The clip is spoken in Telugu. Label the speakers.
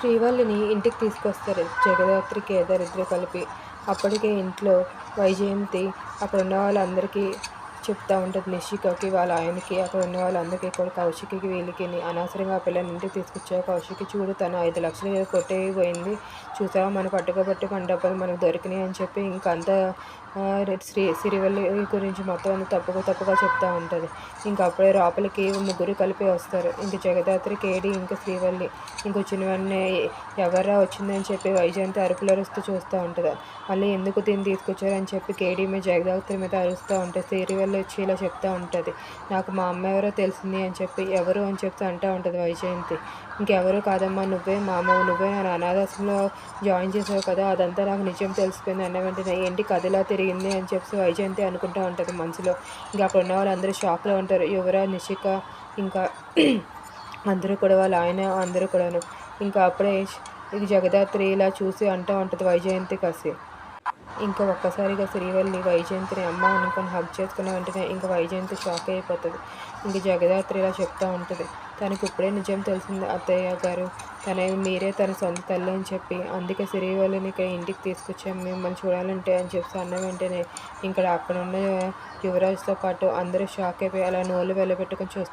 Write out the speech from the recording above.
Speaker 1: శ్రీవల్లిని ఇంటికి తీసుకొస్తారు. జగదాత్రి కేదార్ కలిపి అప్పటికే ఇంట్లో వైజయంతి అక్కడ ఉన్న వాళ్ళందరికీ చెప్తా ఉంటుంది నిషికకి వాళ్ళ ఆయనకి అక్కడ ఉన్న వాళ్ళందరికీ కూడా కౌశికి వీళ్ళకి అనవసరంగా ఆ పిల్లని ఇంటికి తీసుకొచ్చావు కౌశికి చూడు తను ఐదు లక్షలు కొట్టేయిపోయింది చూసావా? మన పట్టుకోబట్టి మన డబ్బులు మనకు దొరికినాయి అని చెప్పి ఇంకంతా శ్రీ సిరివల్లి గురించి మొత్తం అంతా తప్పుగా తప్పుగా చెప్తూ ఉంటుంది. ఇంకా అప్పుడే లోపలికి ముగ్గురు కలిపి వస్తారు. ఇంక జగదాత్రి కేడి ఇంకా శ్రీవల్లి. ఇంకొచ్చిన వెంటనే ఎవరా వచ్చిందని చెప్పి వైజయంతి అరుపులు అరుస్తూ చూస్తూ ఉంటుంది. మళ్ళీ ఎందుకు దీన్ని తీసుకొచ్చారని చెప్పి కేడీ మీద జగదాత్రి మీద అరుస్తూ ఉంటుంది శ్రీవల్లి వచ్చి ఇలా చెప్తూ ఉంటుంది. నాకు మా అమ్మ ఎవరో తెలిసింది అని చెప్పి ఎవరు అని చెప్తూ అంటూ ఉంటుంది వైజయంతి. ఇంకెవరు కాదమ్మా నువ్వే మా అమ్మ నువ్వే నన్ను అనాథాశ్రమంలో జాయిన్ చేసావు కదా అదంతా నాకు నిజం తెలిసిపోయింది అన్న వెంటనే ఏంటి కథలా తిరిగింది అని చెప్పి వైజయంతి అనుకుంటూ ఉంటుంది మనసులో. ఇంకా అక్కడ ఉన్న వాళ్ళందరూ షాక్లో ఉంటారు. యువరా నిషిక ఇంకా అందరూ కూడా వాళ్ళు ఆయన అందరూ కూడాను. ఇంకా అప్పుడే ఇది జగదాత్రి ఇలా చూసి అంటూ ఉంటుంది వైజయంతి కసి ఇంకా ఒక్కసారిగా శ్రీవల్లి వైజయంతిని అమ్మ అనుకొని హగ్ చేసుకున్న వెంటనే ఇంకా వైజయంతి షాక్ అయిపోతుంది. ఇంక జగదాత్రి ఇలా చెప్తూ ఉంటుంది. తనకి ఇప్పుడే నిజం తెలిసింది అత్తయ్య గారు తన మీరే తన సొంత తల్లి అని చెప్పి అందుకే శ్రీవల్లిని ఇక్కడ ఇంటికి తీసుకొచ్చాం మిమ్మల్ని చూడాలంటే అని చెప్పి అన్న వెంటనే ఇక్కడ అక్కడ ఉన్న యువరాజ్తో పాటు అందరూ షాక్ అయిపోయి అలా నోళ్ళు వెళ్ళబెట్టుకొని చూస్తూ